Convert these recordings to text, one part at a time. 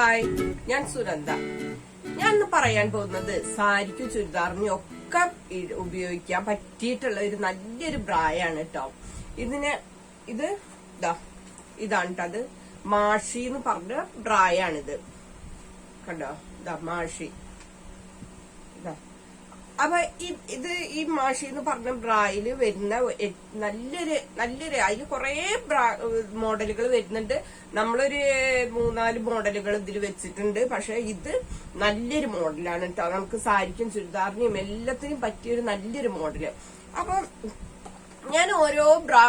Hi ഞാൻ സുനന്ദ. ഞാൻ ഇന്ന് പറയാൻ പോകുന്നത് സാരിക്കും ചുരിദാറിനും ഒക്കെ ഉപയോഗിക്കാൻ പറ്റിയിട്ടുള്ള ഒരു നല്ലൊരു ബ്രായാണ് കേട്ടോ ഇതിന് ഇത് ഇതാ ഇതാണ് കേട്ടോ അത്. മാഷി എന്ന് പറഞ്ഞ ബ്രായാണിത് കണ്ടോ? ഇതാ മാഷി. അപ്പൊ ഇത് ഈ മാഷി എന്ന് പറഞ്ഞ ബ്രായിൽ വരുന്ന നല്ലൊരു നല്ലൊരു അതിൽ കുറെ മോഡലുകൾ വരുന്നുണ്ട്. നമ്മളൊരു മൂന്നാൽ മോഡലുകൾ ഇതിൽ വെച്ചിട്ടുണ്ട്. പക്ഷെ ഇത് നല്ലൊരു മോഡലാണ് കേട്ടോ നമുക്ക് സാരിക്കും ചുരിദാറിനും എല്ലാത്തിനും പറ്റിയൊരു നല്ലൊരു മോഡൽ. അപ്പൊ ഞാൻ ഓരോ ബ്രാ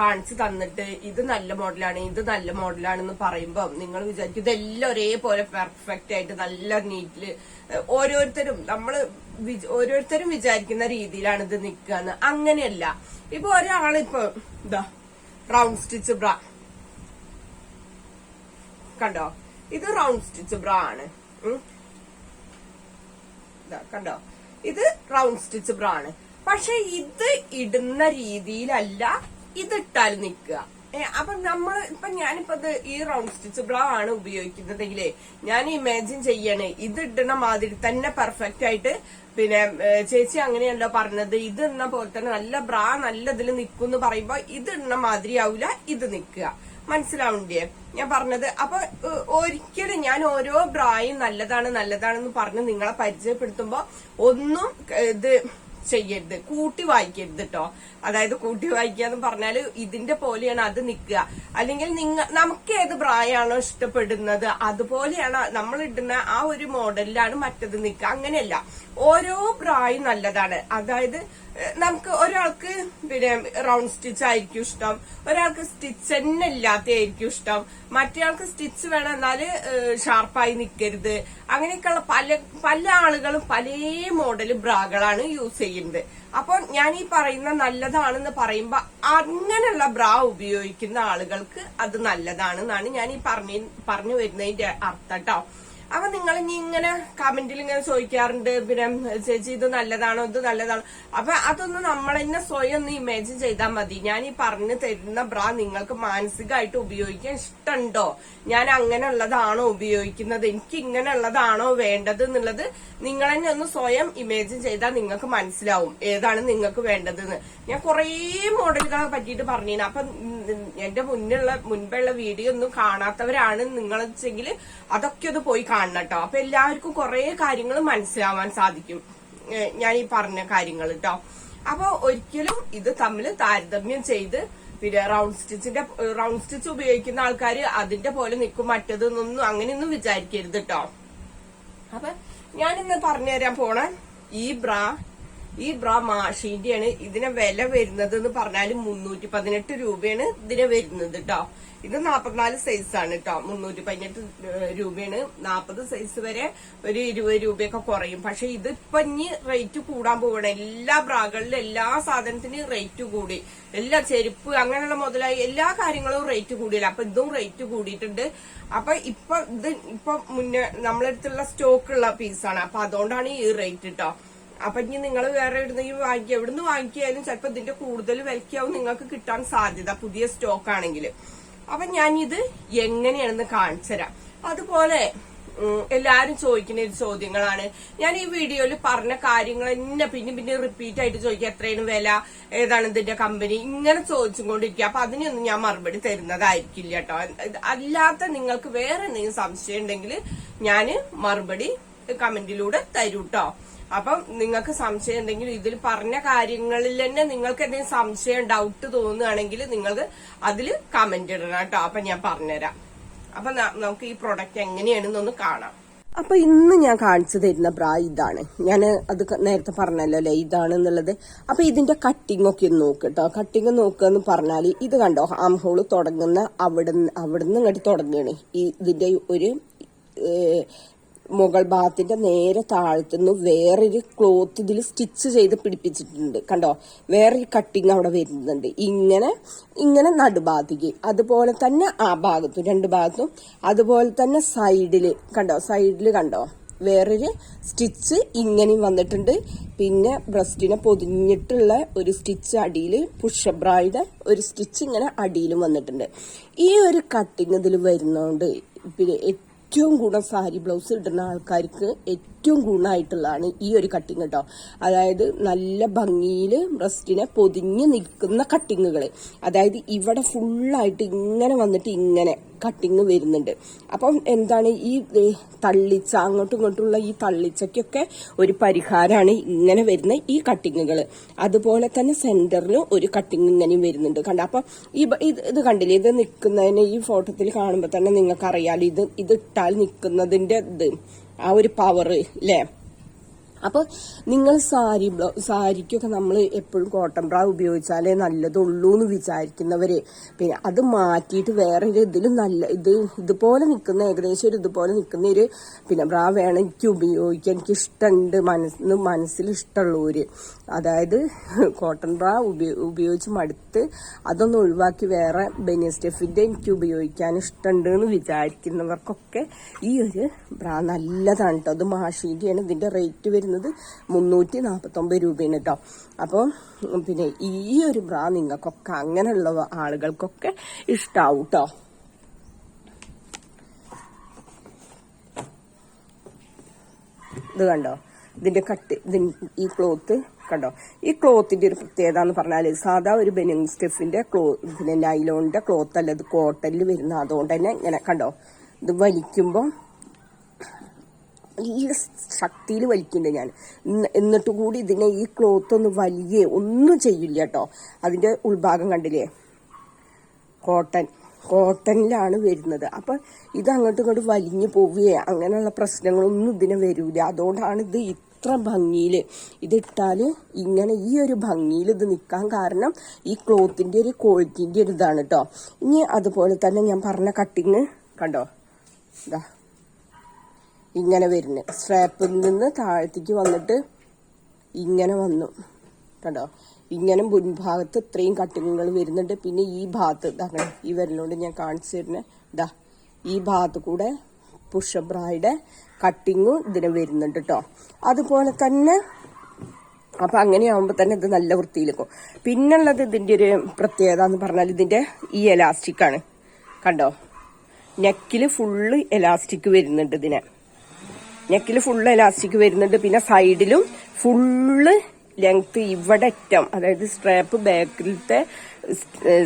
കാണിച്ചു തന്നിട്ട് ഇത് നല്ല മോഡലാണ് ഇത് നല്ല മോഡലാണെന്ന് പറയുമ്പോൾ നിങ്ങൾ വിചാരിക്കും ഇതെല്ലാം ഒരേപോലെ പെർഫെക്റ്റ് ആയിട്ട് നല്ല നീറ്റിൽ ഓരോരുത്തരും നമ്മൾ ഓരോരുത്തരും വിചാരിക്കുന്ന രീതിയിലാണ് ഇത് നിൽക്കുകയെന്ന് അങ്ങനെയല്ല. ഇപ്പൊ ഒരാളിപ്പോ ഇതാ റൗണ്ട് സ്റ്റിച്ച് ബ്ര കണ്ടോ? ഇത് റൗണ്ട് സ്റ്റിച്ച് ബ്ര ആണ്. കണ്ടോ? ഇത് റൗണ്ട് സ്റ്റിച്ച് ബ്ര ആണ്. പക്ഷെ ഇത് ഇടുന്ന രീതിയിലല്ല ഇത് ഇട്ടാൽ നിൽക്കുക അപ്പൊ നമ്മൾ ഇപ്പൊ ഞാനിപ്പോ ഇത് ഈ റൗണ്ട് സ്റ്റിച്ച് ബ്ലോ ആണ് ഉപയോഗിക്കുന്നതെങ്കിലേ ഞാൻ ഇമാജിൻ ചെയ്യണേ ഇത് ഇടണ മാതിരി തന്നെ പെർഫെക്റ്റ് ആയിട്ട് പിന്നെ ചേച്ചി അങ്ങനെയല്ല പറഞ്ഞത്. ഇത് ഇടുന്ന പോലെ തന്നെ നല്ല ബ്രാ നല്ല ഇതിൽ നിൽക്കും പറയുമ്പോ ഇത് ഇടുന്ന മാതിരി ആവൂല ഇത് നിൽക്കുക മനസ്സിലാവണ്ടേ ഞാൻ പറഞ്ഞത്. അപ്പൊ ഒരിക്കലും ഞാൻ ഓരോ ബ്രായും നല്ലതാണ് നല്ലതാണെന്ന് പറഞ്ഞ് നിങ്ങളെ പരിചയപ്പെടുത്തുമ്പോ ഒന്നും ഇത് ചെയ്യരുത്. കൂട്ടി വായിക്കരുത് കേട്ടോ അതായത് കൂട്ടി വായിക്കുക എന്ന് പറഞ്ഞാൽ ഇതിന്റെ പോലെയാണ് അത് നിൽക്കുക. അല്ലെങ്കിൽ നിങ്ങ നമുക്ക് ഏത് പ്രായമാണോ ഇഷ്ടപ്പെടുന്നത് അതുപോലെയാണ് നമ്മൾ ഇടുന്ന ആ ഒരു മോഡലിലാണ് മറ്റത് നിൽക്കുക. അങ്ങനെയല്ല. ഓരോ പ്രായം നല്ലതാണ്. അതായത് നമുക്ക് ഒരാൾക്ക് പിന്നെ റൗണ്ട് സ്റ്റിച്ച് ആയിരിക്കും ഇഷ്ടം. ഒരാൾക്ക് സ്റ്റിച്ച് തന്നെ ഇല്ലാത്തതായിരിക്കും ഇഷ്ടം. മറ്റേയാൾക്ക് സ്റ്റിച്ച് വേണം എന്നാൽ ഷാർപ്പായി നിൽക്കരുത്. അങ്ങനെയൊക്കെയുള്ള പല പല ആളുകളും പല മോഡൽ ബ്രാകളാണ് യൂസ് ചെയ്യുന്നത്. അപ്പൊ ഞാൻ ഈ പറയുന്ന നല്ലതാണെന്ന് പറയുമ്പോ അങ്ങനെയുള്ള ബ്രാ ഉപയോഗിക്കുന്ന ആളുകൾക്ക് അത് നല്ലതാണെന്നാണ് ഞാൻ ഈ പറഞ്ഞു പറഞ്ഞു വരുന്നതിന്റെ അർത്ഥം കേട്ടോ അപ്പൊ നിങ്ങൾ ഇനി ഇങ്ങനെ കമന്റിൽ ഇങ്ങനെ ചോദിക്കാറുണ്ട് പിന്നെ ചേച്ചി ഇത് നല്ലതാണോ ഇത് നല്ലതാണോ? അപ്പൊ അതൊന്ന് നമ്മൾ തന്നെ സ്വയം ഒന്ന് ഇമാജിൻ ചെയ്താൽ മതി. ഞാൻ ഈ പറഞ്ഞു തരുന്ന ബ്രാ നിങ്ങൾക്ക് മാനസികമായിട്ട് ഉപയോഗിക്കാൻ ഇഷ്ടമുണ്ടോ? ഞാൻ അങ്ങനെയുള്ളതാണോ ഉപയോഗിക്കുന്നത്? എനിക്ക് ഇങ്ങനെയുള്ളതാണോ വേണ്ടത് എന്നുള്ളത് നിങ്ങൾ തന്നെ ഒന്ന് സ്വയം ഇമേജിൻ ചെയ്താൽ നിങ്ങൾക്ക് മനസ്സിലാവും. ഏതാണ് നിങ്ങൾക്ക് വേണ്ടതെന്ന്. ഞാൻ കുറേ മോഡലുകളെ പറ്റിയിട്ട് പറഞ്ഞിരുന്നു അപ്പൊ എന്റെ മുന്നുള്ള മുൻപുള്ള വീഡിയോ ഒന്നും കാണാത്തവരാണ് നിങ്ങൾ വെച്ചെങ്കിൽ അതൊക്കെ ഒന്ന് പോയി കാണണം കേട്ടോ അപ്പൊ എല്ലാവർക്കും കുറെ കാര്യങ്ങൾ മനസ്സിലാവാൻ സാധിക്കും. ഞാൻ ഈ പറഞ്ഞ കാര്യങ്ങൾ കേട്ടോ അപ്പൊ ഒരിക്കലും ഇത് തമ്മിൽ താരതമ്യം ചെയ്ത് പിന്നെ റൗണ്ട് സ്റ്റിച്ചിന്റെ റൗണ്ട് സ്റ്റിച്ച് ഉപയോഗിക്കുന്ന ആൾക്കാർ അതിന്റെ പോലെ നിൽക്കും. മറ്റത് നിന്നും അങ്ങനെയൊന്നും വിചാരിക്കരുത് കേട്ടോ അപ്പൊ ഞാനിന്ന് പറഞ്ഞുതരാൻ പോണ ഈ ബ്രാ ഈ ബ്രാ മാഷീന്റെയാണ് ഇതിന് വില വരുന്നത് എന്ന് പറഞ്ഞാൽ മുന്നൂറ്റി പതിനെട്ട് രൂപയാണ് ഇതിന് വരുന്നത് കേട്ടോ ഇത് നാപ്പത്തിനാല് സൈസ് ആണ് കേട്ടോ മുന്നൂറ്റി പതിനെട്ട് രൂപയാണ്. നാപ്പത് സൈസ് വരെ ഒരു ഇരുപത് രൂപയൊക്കെ കുറയും. പക്ഷെ ഇത് ഇപ്പൊ ഇനി റേറ്റ് കൂടാൻ പോവാണ്. എല്ലാ ബ്രാകളിലും എല്ലാ സാധനത്തിനും റേറ്റ് കൂടി. എല്ലാ ചെരുപ്പ് അങ്ങനെയുള്ള മുതലായി എല്ലാ കാര്യങ്ങളും റേറ്റ് കൂടിയില്ല? അപ്പൊ ഇതും റേറ്റ് കൂടിയിട്ടുണ്ട്. അപ്പൊ ഇപ്പൊ ഇത് ഇപ്പൊ മുന്നേ നമ്മളെടുത്തുള്ള സ്റ്റോക്ക് ഉള്ള പീസാണ് അപ്പൊ അതുകൊണ്ടാണ് ഈ റേറ്റ് കേട്ടോ അപ്പൊ ഇനി നിങ്ങൾ വേറെ എവിടുന്നെങ്കിലും വാങ്ങിക്കുക എവിടുന്ന് വാങ്ങിക്കായാലും ചിലപ്പോൾ ഇതിന്റെ കൂടുതൽ വിലക്കാവും നിങ്ങൾക്ക് കിട്ടാൻ സാധ്യത പുതിയ സ്റ്റോക്ക് ആണെങ്കിൽ അപ്പൊ ഇത് എങ്ങനെയാണെന്ന് കാണിച്ചു തരാം. അതുപോലെ എല്ലാരും ചോദിക്കുന്ന ഒരു ചോദ്യങ്ങളാണ്. ഞാൻ ഈ വീഡിയോയിൽ പറഞ്ഞ കാര്യങ്ങൾ തന്നെ പിന്നെ പിന്നെ റിപ്പീറ്റ് ആയിട്ട് ചോദിക്കുക എത്രയാണ് വില? ഏതാണ് ഇതിന്റെ കമ്പനി ഇങ്ങനെ ചോദിച്ചുകൊണ്ടിരിക്കുക അപ്പൊ അതിനൊന്നും ഞാൻ മറുപടി തരുന്നതായിരിക്കില്ല കേട്ടോ. അല്ലാത്ത നിങ്ങൾക്ക് വേറെ എന്തെങ്കിലും സംശയം ഉണ്ടെങ്കിൽ ഞാൻ മറുപടി കമന്റിലൂടെ തരൂ കേട്ടോ അപ്പം നിങ്ങൾക്ക് സംശയം ഉണ്ടെങ്കിൽ ഇതിൽ പറഞ്ഞ കാര്യങ്ങളിൽ തന്നെ നിങ്ങൾക്ക് എന്തെങ്കിലും സംശയം ഡൗട്ട് തോന്നുകയാണെങ്കിൽ നിങ്ങൾക്ക് അതിൽ കമന്റ് ഇടണം കേട്ടോ. അപ്പൊ ഞാൻ പറഞ്ഞുതരാം. അപ്പൊ നമുക്ക് ഈ പ്രൊഡക്റ്റ് എങ്ങനെയാണെന്നൊന്ന് കാണാം. അപ്പൊ ഇന്ന് ഞാൻ കാണിച്ചു തരുന്ന ബ്രാ ഇതാണ്. ഞാൻ അത് നേരത്തെ പറഞ്ഞല്ലോ അല്ലെ? ഇതാണെന്നുള്ളത് അപ്പൊ ഇതിന്റെ കട്ടിംഗ് ഒക്കെ ഒന്ന് നോക്ക് കേട്ടോ. കട്ടിങ് നോക്കുക എന്ന് പറഞ്ഞാൽ ഇത് കണ്ടോ? ആം ഹോൾ തുടങ്ങുന്ന അവിടെ അവിടുന്ന് ഇങ്ങോട്ട് തുടങ്ങുകയാണ്. ഈ ഇതിന്റെ ഒരു മുകൾ ഭാഗത്തിന്റെ നേരെ താഴ്ത്തുന്നു. വേറൊരു ക്ലോത്ത് ഇതിൽ സ്റ്റിച്ച് ചെയ്ത് പിടിപ്പിച്ചിട്ടുണ്ട്. കണ്ടോ? വേറൊരു കട്ടിങ് അവിടെ വരുന്നുണ്ട്. ഇങ്ങനെ ഇങ്ങനെ നടുഭാഗത്തേക്ക്. അതുപോലെ തന്നെ ആ ഭാഗത്തും രണ്ട് ഭാഗത്തും. അതുപോലെ തന്നെ സൈഡിൽ കണ്ടോ? സൈഡിൽ കണ്ടോ? വേറൊരു സ്റ്റിച്ച് ഇങ്ങനെയും വന്നിട്ടുണ്ട്. പിന്നെ ബ്രസ്റ്റിനെ പൊതിഞ്ഞിട്ടുള്ള ഒരു സ്റ്റിച്ച് അടിയിൽ പുഷബ്രായുടെ ഒരു സ്റ്റിച്ച് ഇങ്ങനെ അടിയിലും വന്നിട്ടുണ്ട്. ഈ ഒരു കട്ടിങ് ഇതിൽ പിന്നെ ഏറ്റവും കൂടുതൽ സാരി ബ്ലൗസ് ഇടുന്ന ആൾക്കാർക്ക് ഏറ്റവും ഗുണമായിട്ടുള്ളതാണ് ഈ ഒരു കട്ടിങ് കേട്ടോ അതായത് നല്ല ഭംഗിയിൽ ബ്രസ്റ്റിനെ പൊതിഞ്ഞ് നിൽക്കുന്ന കട്ടിങ്ങുകൾ അതായത് ഇവിടെ ഫുള്ളായിട്ട് ഇങ്ങനെ വന്നിട്ട് ഇങ്ങനെ കട്ടിങ് വരുന്നുണ്ട്. അപ്പം എന്താണ് ഈ തള്ളിച്ച അങ്ങോട്ടും ഇങ്ങോട്ടുള്ള ഈ തള്ളിച്ചയ്ക്കൊക്കെ ഒരു പരിഹാരമാണ് ഇങ്ങനെ വരുന്ന ഈ കട്ടിങ്ങുകൾ അതുപോലെ തന്നെ സെന്ററിൽ ഒരു കട്ടിങ് ഇങ്ങനെയും വരുന്നുണ്ട്. കണ്ട അപ്പം ഈ ഇത് കണ്ടില്ലേ? ഇത് നിൽക്കുന്നതിന് ഈ ഫോട്ടോത്തിൽ കാണുമ്പോൾ തന്നെ നിങ്ങൾക്കറിയാലോ ഇത് ഇത് ഇട്ടാൽ നിൽക്കുന്നതിന്റെ ഇത്. ആ ഒരു പവർ അല്ലേ അപ്പോൾ നിങ്ങൾ സാരി ബ്ലൗ സാരിക്കൊക്കെ നമ്മൾ എപ്പോഴും കോട്ടൺ ബ്രാ ഉപയോഗിച്ചാലേ നല്ലതുള്ളൂ എന്ന് വിചാരിക്കുന്നവര്. പിന്നെ അത് മാറ്റിയിട്ട് വേറെ ഒരു ഇതിലും നല്ല ഇത് ഇതുപോലെ നിൽക്കുന്ന ഏകദേശം ഒരു ഇതുപോലെ നിൽക്കുന്ന ഒരു പിന്നെ ബ്രാ വേണം എനിക്ക് ഉപയോഗിക്കാൻ. എനിക്ക് ഇഷ്ടമുണ്ട് മനസ്സിന് മനസ്സിൽ അതായത് കോട്ടൺ ബ്രാ ഉപയോ- ഉപയോഗിച്ച് മടുത്ത് അതൊന്ന് ഒഴിവാക്കി വേറെ ബെനിയസ്റ്റെഫിന്റെ എനിക്ക് ഉപയോഗിക്കാൻ ഇഷ്ടമുണ്ട് എന്ന് വിചാരിക്കുന്നവർക്കൊക്കെ ഈ ഒരു ബ്രാ നല്ലതാണ് കേട്ടോ അത് മാഷീന്റെയാണ് ഇതിന്റെ റേറ്റ് വരുന്നത് മുന്നൂറ്റി നാൽപ്പത്തൊമ്പത് രൂപയാണ് കേട്ടോ അപ്പോൾ പിന്നെ ഈ ഒരു ബ്രാ നിങ്ങൾക്കൊക്കെ അങ്ങനെയുള്ള ആളുകൾക്കൊക്കെ ഇഷ്ടാവും കേട്ടോ ഇത് കണ്ടോ? ഇതിന്റെ കട്ട് ഈ ക്ലോത്ത് കണ്ടോ? ഈ ക്ലോത്തിന്റെ ഒരു പ്രത്യേകത എന്ന് പറഞ്ഞാൽ സാധാ ഒരു ബെനിങ് സ്റ്റെഫിന്റെ ക്ലോ പിന്നെ നൈലോണിന്റെ ക്ലോത്ത് അല്ല ഇത് കോട്ടനിൽ വരുന്ന അതുകൊണ്ട് തന്നെ ഇങ്ങനെ കണ്ടോ? ഇത് വലിക്കുമ്പോൾ നല്ല ശക്തിയിൽ വലിക്കുന്നുണ്ട് ഞാൻ. എന്നിട്ട് കൂടി ഇതിനെ ഈ ക്ലോത്ത് ഒന്ന് വലിയ ഒന്നും ചെയ്യില്ല കേട്ടോ. അതിന്റെ ഉൾഭാഗം കണ്ടില്ലേ? കോട്ടൺ കോട്ടണിലാണ് വരുന്നത്. അപ്പൊ ഇത് അങ്ങോട്ടും ഇങ്ങോട്ടും വലിഞ്ഞു പോവുകയെ. അങ്ങനെയുള്ള പ്രശ്നങ്ങളൊന്നും ഇതിന് വരൂല. അതുകൊണ്ടാണ് ഇത് ഇത്ര ഭംഗിയിൽ ഇതിട്ടാൽ ഇങ്ങനെ ഈ ഒരു ഭംഗിയിൽ ഇത് നിൽക്കാൻ കാരണം ഈ ക്ലോത്തിന്റെ ഒരു ക്വാളിറ്റിന്റെ ഒരു ഇതാണ് കേട്ടോ. ഇനി അതുപോലെ തന്നെ ഞാൻ പറഞ്ഞ കട്ടിങ് കണ്ടോ? ഇതാ. ഇങ്ങനെ വരുന്നത് സ്ട്രാപ്പിൽ നിന്ന് താഴത്തേക്ക് വന്നിട്ട് ഇങ്ങനെ വന്നു. കണ്ടോ? ഇങ്ങനെ മുൻഭാഗത്ത് ഇത്രയും കട്ടിങ്ങുകൾ വരുന്നുണ്ട്. പിന്നെ ഈ ഭാഗത്ത് ഇതാ കണ്ടോ, ഈ വരലോണ്ട് ഞാൻ കാണിച്ചു തരുന്നത് ഇതാ ഈ ഭാഗത്ത് കൂടെ പുഷബ്രായുടെ കട്ടിങ്ങും ഇതിന് വരുന്നുണ്ട് കേട്ടോ അതുപോലെ തന്നെ അപ്പൊ അങ്ങനെയാകുമ്പോൾ തന്നെ ഇത് നല്ല വൃത്തിയിലെക്കും പിന്നുള്ളത് ഇതിന്റെ ഒരു പ്രത്യേകത എന്ന് പറഞ്ഞാൽ ഇതിന്റെ ഈ എലാസ്റ്റിക് ആണ്. കണ്ടോ? നെക്കിൽ ഫുള്ള് എലാസ്റ്റിക് വരുന്നുണ്ട് ഇതിന്. നെക്കിൽ ഫുള്ള് ഇലാസ്റ്റിക് വരുന്നുണ്ട്. പിന്നെ സൈഡിലും ഫുള്ള് ലെങ്ത് ഇവിടെ അറ്റം. അതായത് സ്ട്രാപ്പ് ബാക്കിലത്തെ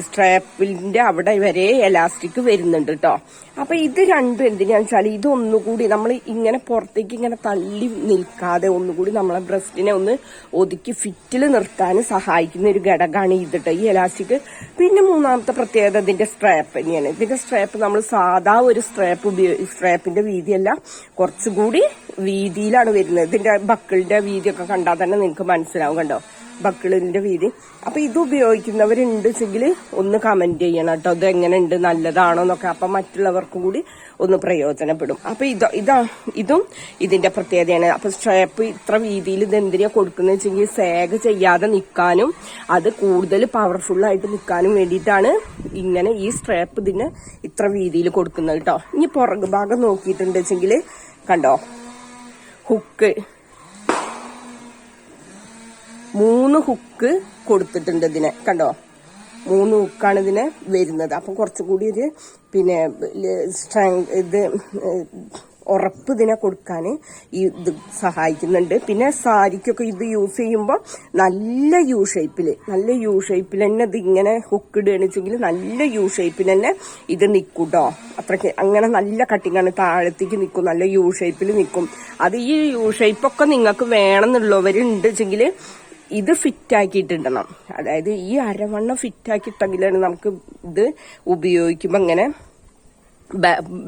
സ്ട്രാപ്പിന്റെ അവിടെ വരെ എലാസ്റ്റിക് വരുന്നുണ്ട് കേട്ടോ അപ്പൊ ഇത് രണ്ടും എന്തിനാന്ന് വെച്ചാൽ ഇതൊന്നുകൂടി നമ്മൾ ഇങ്ങനെ പുറത്തേക്ക് ഇങ്ങനെ തള്ളി നിൽക്കാതെ ഒന്നുകൂടി നമ്മളെ ബ്രസ്റ്റിനെ ഒന്ന് ഒതുക്കി ഫിറ്റിൽ നിർത്താൻ സഹായിക്കുന്ന ഒരു ഘടകമാണ് ഇത് കേട്ടോ ഈ എലാസ്റ്റിക് പിന്നെ മൂന്നാമത്തെ പ്രത്യേകത ഇതിന്റെ സ്ട്രാപ്പ് തന്നെയാണ്. ഇതിന്റെ സ്ട്രാപ്പ് നമ്മൾ സാധാ ഒരു സ്ട്രാപ്പ് ഉപയോഗി സ്ട്രാപ്പിന്റെ വീതിയല്ല കുറച്ചുകൂടി വീതിയിലാണ് വരുന്നത്. ഇതിന്റെ ബക്കിളിന്റെ വീതിയൊക്കെ കണ്ടാൽ തന്നെ നിങ്ങൾക്ക് മനസ്സിലാവും കണ്ടോ? ബക്കിളിന്റെ വീതി അപ്പൊ ഇത് ഉപയോഗിക്കുന്നവരുണ്ട് ഒന്ന് കമന്റ് ചെയ്യണം കേട്ടോ. ഇത് എങ്ങനെ ഉണ്ട് നല്ലതാണോ എന്നൊക്കെ. അപ്പൊ മറ്റുള്ളവർക്കും കൂടി ഒന്ന് പ്രയോജനപ്പെടും. അപ്പൊ ഇത് ഇതാ ഇതും ഇതിന്റെ പ്രത്യേകതയാണ്. അപ്പൊ സ്ട്രാപ്പ് ഇത്ര രീതിയിൽ ഇത് എന്തിനാ കൊടുക്കുന്നത് വെച്ചെങ്കിൽ സേഗ് ചെയ്യാതെ നിൽക്കാനും അത് കൂടുതൽ പവർഫുൾ ആയിട്ട് നിൽക്കാനും വേണ്ടിയിട്ടാണ് ഇങ്ങനെ ഈ സ്ട്രാപ്പ് ഇതിന് ഇത്ര രീതിയിൽ കൊടുക്കുന്നത് കേട്ടോ. ഇനി പുറകു ഭാഗം നോക്കിയിട്ടുണ്ട് വെച്ചെങ്കിൽ കണ്ടോ? ഹുക്ക് മൂന്ന് ഹുക്ക് കൊടുത്തിട്ടുണ്ട് ഇതിനെ. കണ്ടോ? മൂന്ന് ഹുക്കാണ് ഇതിന് വരുന്നത്. അപ്പം കുറച്ചുകൂടി ഒരു പിന്നെ സ്ട്രെങ് ഇത് ഉറപ്പ് ഇതിനെ കൊടുക്കാൻ ഈ ഇത് സഹായിക്കുന്നുണ്ട്. പിന്നെ സാരിക്കൊക്കെ ഇത് യൂസ് ചെയ്യുമ്പോൾ നല്ല യു ഷേപ്പിൽ നല്ല യു ഷേപ്പിൽ തന്നെ ഇത് ഇങ്ങനെ ഹുക്ക് ഇടുകയാണ് വെച്ചെങ്കിൽ നല്ല യു ഷേപ്പിൽ തന്നെ ഇത് നിൽക്കും കേട്ടോ അത്രയ്ക്ക് അങ്ങനെ നല്ല കട്ടിങ്ങാണ് താഴത്തേക്ക് നിൽക്കും നല്ല യു ഷേപ്പിൽ നിൽക്കും. അത് ഈ യു ഷേപ്പൊക്കെ നിങ്ങൾക്ക് വേണമെന്നുള്ളവരുണ്ട് വെച്ചെങ്കിൽ ഇത് ഫിറ്റ് ആക്കിയിട്ടുണ്ടണം അതായത് ഈ അരവണ്ണം ഫിറ്റ് ആക്കിയിട്ടെങ്കിലാണ് നമുക്ക് ഇത് ഉപയോഗിക്കുമ്പോൾ അങ്ങനെ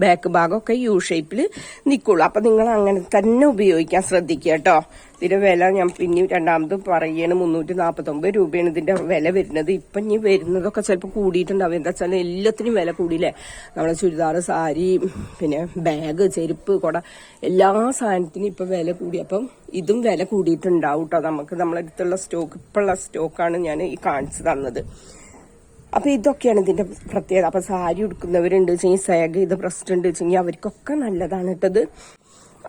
ബാക്ക് ഭാഗമൊക്കെ യു ഷേപ്പിൽ നിൽക്കുള്ളൂ അപ്പം നിങ്ങൾ അങ്ങനെ തന്നെ ഉപയോഗിക്കാൻ ശ്രദ്ധിക്കുക കേട്ടോ. ഇതിന്റെ വില ഞാൻ പിന്നെ രണ്ടാമത് പറയുകയാണ് മുന്നൂറ്റി നാൽപ്പത്തൊമ്പത് രൂപയാണ് ഇതിന്റെ വില വരുന്നത്. ഇപ്പം ഇനി വരുന്നതൊക്കെ ചിലപ്പോൾ കൂടിയിട്ടുണ്ടാവും. എന്താ വെച്ചാൽ എല്ലാത്തിനും വില കൂടിയില്ലേ? നമ്മളെ ചുരിദാർ സാരി പിന്നെ ബാഗ് ചെരുപ്പ് കുട എല്ലാ സാധനത്തിനും ഇപ്പം വില കൂടി. അപ്പം ഇതും വില കൂടിയിട്ടുണ്ടാവും കേട്ടോ. നമുക്ക് നമ്മളെ അടുത്തുള്ള സ്റ്റോക്ക് ഇപ്പോഴുള്ള സ്റ്റോക്കാണ് ഞാൻ ഈ കാണിച്ചു തന്നത്. അപ്പൊ ഇതൊക്കെയാണ് ഇതിന്റെ പ്രത്യേകത. അപ്പൊ സാരി ഉടുക്കുന്നവരുണ്ട് വെച്ചെങ്കിൽ സേഗ ഇത് ബ്രസ്റ്റ് ഉണ്ട് വെച്ചെങ്കിൽ അവർക്കൊക്കെ നല്ലതാണ് കേട്ടത്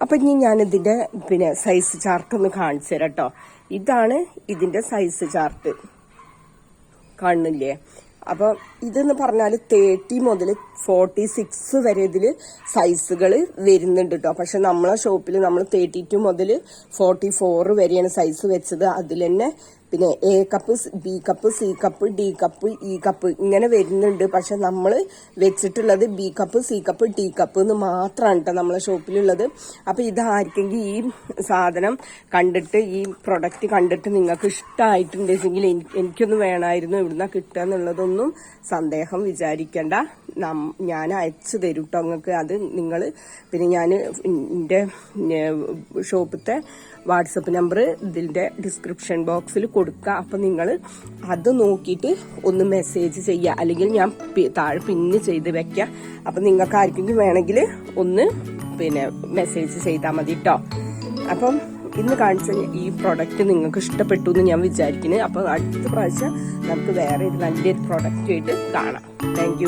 അപ്പൊ ഇനി ഞാൻ ഇതിന്റെ പിന്നെ സൈസ് ചാർട്ട് ഒന്ന് കാണിച്ചു തരാം കേട്ടോ. ഇതാണ് ഇതിന്റെ സൈസ് ചാർട്ട് കാണുന്നില്ലേ? അപ്പൊ ഇതെന്ന് പറഞ്ഞാൽ തേർട്ടി മുതൽ ഫോർട്ടി സിക്സ് വരെ ഇതിൽ സൈസുകൾ വരുന്നുണ്ട് കേട്ടോ. പക്ഷെ നമ്മളെ ഷോപ്പിൽ നമ്മൾ തേർട്ടി ടു മുതൽ ഫോർട്ടി ഫോർ വരെയാണ് സൈസ് വെച്ചത്. അതിൽ തന്നെ പിന്നെ A cup B cup C cup D cup E cup ഇങ്ങനെ വരുന്നുണ്ട്. പക്ഷെ നമ്മൾ വെച്ചിട്ടുള്ളത് B cup C cup D cup എന്ന് മാത്രമാണ് കേട്ടോ നമ്മളെ ഷോപ്പിലുള്ളത്. അപ്പോൾ ഇതായിരിക്കെങ്കിൽ ഈ സാധനം കണ്ടിട്ട് ഈ പ്രൊഡക്റ്റ് കണ്ടിട്ട് നിങ്ങൾക്ക് ഇഷ്ടമായിട്ടുണ്ടെങ്കിൽ എനിക്കൊന്നും വേണമായിരുന്നു ഇവിടുന്ന് കിട്ടുക എന്നുള്ളതൊന്നും സന്ദേഹം വിചാരിക്കേണ്ട. ഞാൻ അയച്ചു തരും കേട്ടോ നിങ്ങൾക്ക്. അത് നിങ്ങൾ പിന്നെ ഞാൻ എന്റെ ഷോപ്പിലത്തെ വാട്സപ്പ് നമ്പർ ഇതിന്റെ ഡിസ്ക്രിപ്ഷൻ ബോക്സിൽ കൊടുക്കുക. അപ്പം നിങ്ങൾ അത് നോക്കിയിട്ട് ഒന്ന് മെസ്സേജ് ചെയ്യുക. അല്ലെങ്കിൽ ഞാൻ താഴെ പിന്ന് ചെയ്ത് വെക്കുക അപ്പം നിങ്ങൾക്ക് ആർക്കെങ്കിലും വേണമെങ്കിൽ ഒന്ന് പിന്നെ മെസ്സേജ് ചെയ്താൽ മതി കേട്ടോ അപ്പം ഇന്ന് കാണിച്ച ഈ പ്രോഡക്റ്റ് നിങ്ങൾക്ക് ഇഷ്ടപ്പെട്ടു എന്ന് ഞാൻ വിചാരിക്കുന്നത് അപ്പോൾ അടുത്ത പ്രാവശ്യം നമുക്ക് വേറെ ഒരു നല്ലൊരു പ്രൊഡക്റ്റ് ആയിട്ട് കാണാം. താങ്ക്